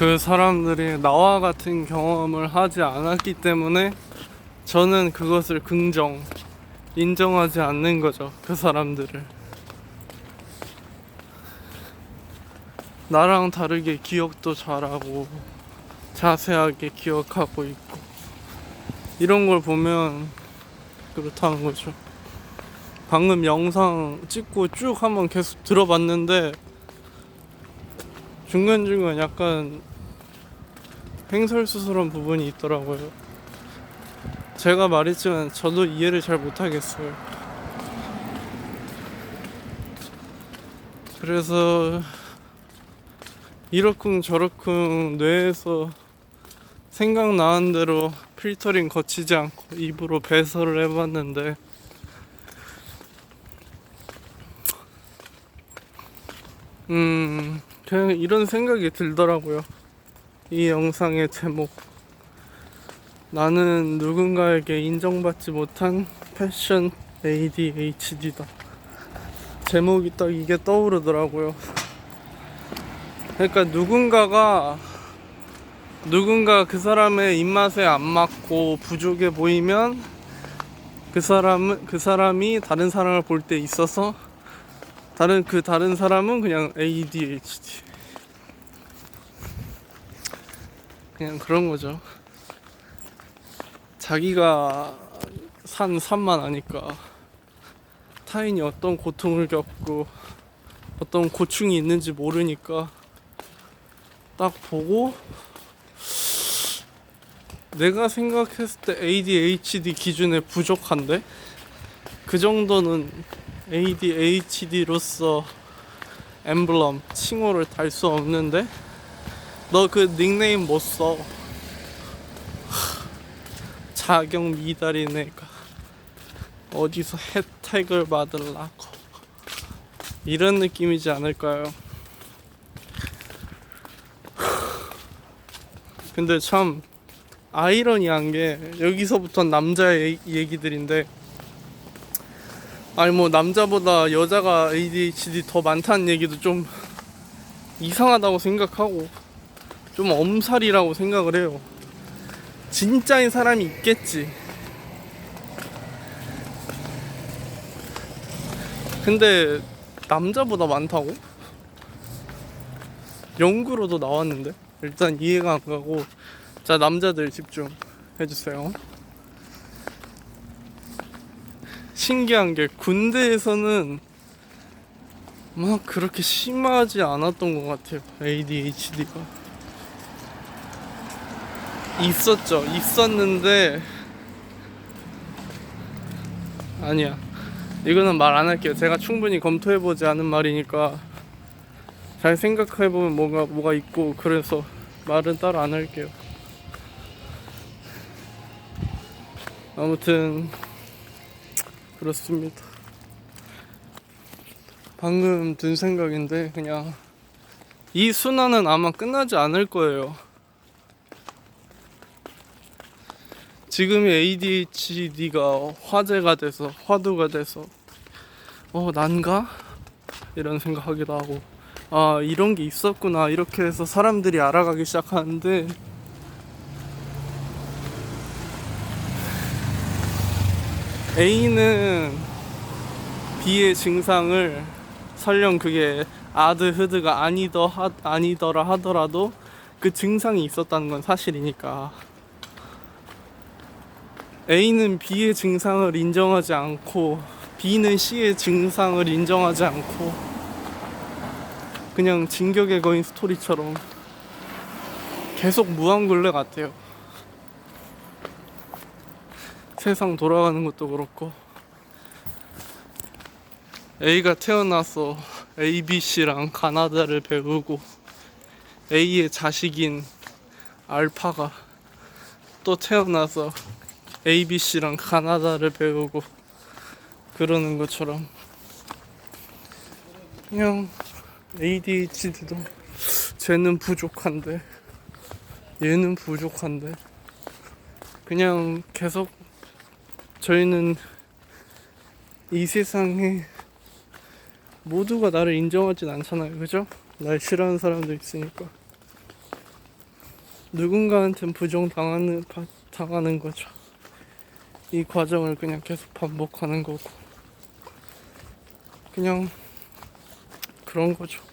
그 사람들이 나와 같은 경험을 하지 않았기 때문에 저는 그것을 긍정, 인정하지 않는 거죠. 그 사람들을. 나랑 다르게 기억도 잘하고, 자세하게 기억하고 있고, 이런 걸 보면 그렇다는 거죠. 방금 영상 찍고 쭉 한번 계속 들어봤는데, 중간중간 약간 횡설수설한 부분이 있더라고요. 제가 말했지만 저도 이해를 잘 못하겠어요. 그래서 이러쿵 저러쿵 뇌에서 생각나는 대로 필터링 거치지 않고 입으로 배설을 해봤는데 음 그냥 이런 생각이 들더라고요. 이 영상의 제목 나는 누군가에게 인정받지 못한 패션 ADHD다. 제목이 딱 이게 떠오르더라고요. 그러니까 누군가가 누군가 그 사람의 입맛에 안 맞고 부족해 보이면 그 사람은 그 사람이 다른 사람을 볼 때 있어서 다른 그 다른 사람은 그냥 ADHD 그냥 그런 거죠. 자기가 산 산만 아니까 타인이 어떤 고통을 겪고 어떤 고충이 있는지 모르니까 딱 보고 내가 생각했을 때 ADHD 기준에 부족한데 그 정도는 ADHD로서 엠블럼 칭호를 달 수 없는데 너 그 닉네임 못 써. 자격 미달인 애가 어디서 혜택을 받으려고 이런 느낌이지 않을까요? 근데 참 아이러니한 게 여기서부터 남자의 얘기들인데 아니 뭐 남자보다 여자가 ADHD 더 많다는 얘기도 좀 이상하다고 생각하고 좀 엄살이라고 생각을 해요. 진짜인 사람이 있겠지. 근데 남자보다 많다고? 연구로도 나왔는데 일단 이해가 안 가고 자 남자들 집중 해주세요. 신기한 게 군대에서는 막 그렇게 심하지 않았던 것 같아요 ADHD가 있었죠 있었는데 아니야 이거는 말 안 할게요 제가 충분히 검토해보지 않은 말이니까 잘 생각해보면 뭐가 뭐가 있고 그래서 말은 따로 안 할게요 아무튼 그렇습니다. 방금 든 생각인데 그냥 이 순환은 아마 끝나지 않을 거예요. 지금의 ADHD가 화제가 돼서 화두가 돼서 어 난가? 이런 생각하기도 하고 아 이런 게 있었구나. 이렇게 해서 사람들이 알아가기 시작하는데 A는 B의 증상을 설령 그게 아드 흐드가 아니더 하, 아니더라 하더라도 그 증상이 있었다는 건 사실이니까 A는 B의 증상을 인정하지 않고 B는 C의 증상을 인정하지 않고 그냥 진격의 거인 스토리처럼 계속 무한굴레 같아요. 세상 돌아가는 것도 그렇고 A가 태어나서 ABC랑 가나다를 배우고 A의 자식인 알파가 또 태어나서 ABC랑 가나다를 배우고 그러는 것처럼 그냥 ADHD도 쟤는 부족한데 얘는 부족한데 그냥 계속 저희는 이 세상에 모두가 나를 인정하진 않잖아요. 그죠? 날 싫어하는 사람도 있으니까. 누군가한테는 부정당하는 바- 당하는 거죠. 이 과정을 그냥 계속 반복하는 거고 그냥 그런 거죠.